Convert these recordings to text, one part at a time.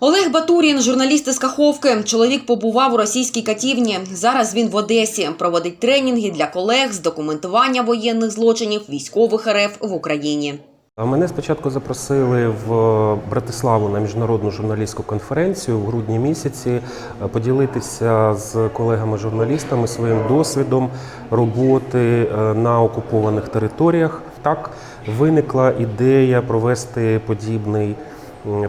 Олег Батурін, журналіст із Каховки. Чоловік побував у російській катівні. Зараз він в Одесі. Проводить тренінги для колег з документування воєнних злочинів військових РФ в Україні. Мене спочатку запросили в Братиславу на міжнародну журналістську конференцію в грудні місяці е, поділитися з колегами-журналістами своїм досвідом роботи е, на окупованих територіях. Так виникла ідея провести подібний.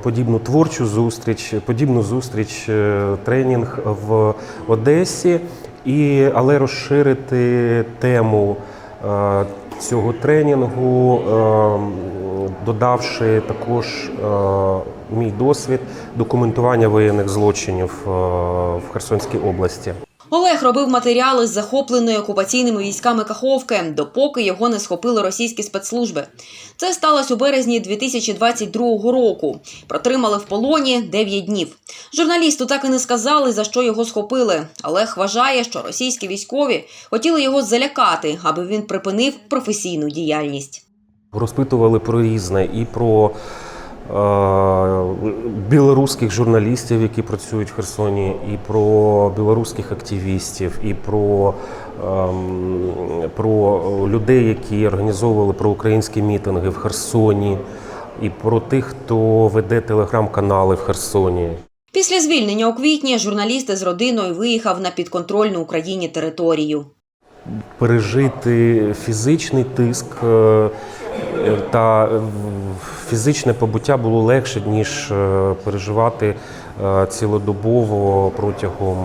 Подібну творчу зустріч, подібну зустріч, е, тренінг в Одесі, і, але розширити тему е, цього тренінгу, е, додавши також мій досвід документування воєнних злочинів в Херсонській області. Олег робив матеріали з захопленої окупаційними військами Каховки, допоки його не схопили російські спецслужби. Це сталося у березні 2022 року. Протримали в полоні 9 днів. Журналісту так і не сказали, за що його схопили. Олег вважає, що російські військові хотіли його залякати, аби він припинив професійну діяльність. Розпитували про різне і про білоруських журналістів, які працюють в Херсоні, і про білоруських активістів, і про, ем, про людей, які організовували проукраїнські мітинги в Херсоні, і про тих, хто веде телеграм-канали в Херсоні. Після звільнення у квітні журналіст з родиною виїхав на підконтрольну Україні територію. пережити фізичний тиск е, та е, фізичне побуття було легше, ніж е, переживати е, цілодобово протягом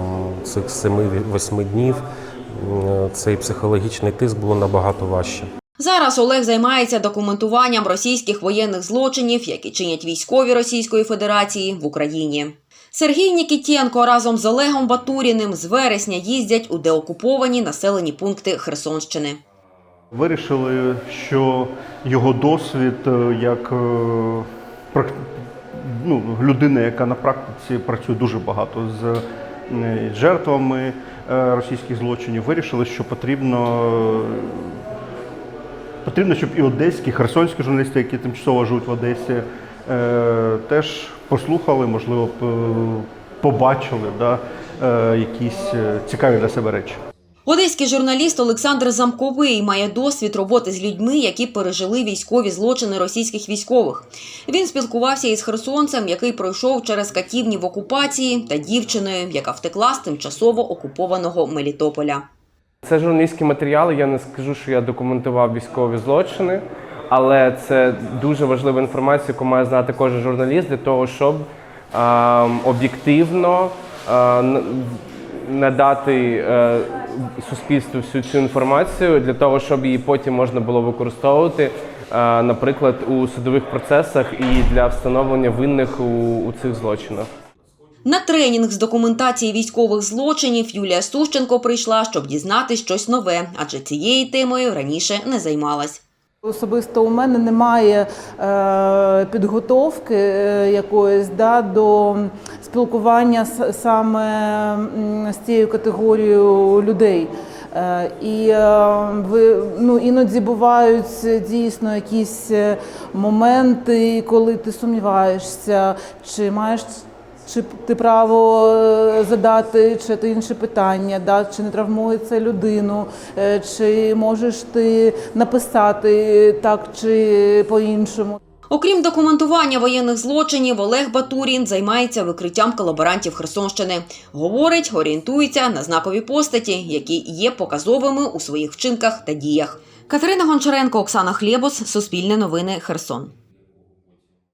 цих 7-8 днів. Е, Цей психологічний тиск було набагато важче. Зараз Олег займається документуванням російських воєнних злочинів, які чинять військові Російської Федерації в Україні. Сергій Нікітєнко разом з Олегом Батуріним з вересня їздять у деокуповані населені пункти Херсонщини. Вирішили, що його досвід е, як е, ну, людина, яка на практиці працює дуже багато з е, жертвами російських злочинів, вирішили, що потрібно, потрібно, щоб і одеські, і херсонські журналісти, які тимчасово живуть в Одесі, теж послухали, можливо, побачили да, якісь цікаві для себе речі. Одеський журналіст Олександр Замковий має досвід роботи з людьми, які пережили військові злочини російських військових. Він спілкувався із херсонцем, який пройшов через катівні в окупації, та дівчиною, яка втекла з тимчасово окупованого Мелітополя. Це журналістські матеріали. Я не скажу, що я документував військові злочини, але це дуже важлива інформація, яку має знати кожен журналіст для того, щоб а, об'єктивно н- надати е, суспільству всю цю інформацію для того, щоб її потім можна було використовувати, е, наприклад, у судових процесах і для встановлення винних у, у цих злочинах. На тренінг з документації військових злочинів Юлія Сущенко прийшла, щоб дізнати щось нове, адже цією темою раніше не займалась. Особисто у мене немає е, підготовки е, якоїсь да, до спілкування саме з цією категорією людей. Е, і е, ви, ну, іноді бувають дійсно якісь е, моменти, коли ти сумніваєшся, чи маєш чи ти право е, задати чи ти інше питання, да? чи не травмує це людину, е, чи можеш ти написати так чи по-іншому. Окрім документування воєнних злочинів, Олег Батурін займається викриттям колаборантів Херсонщини. Говорить, орієнтується на знакові постаті, які є показовими у своїх вчинках та діях. Катерина Гончаренко, Оксана Хлєбос, Суспільне новини, Херсон.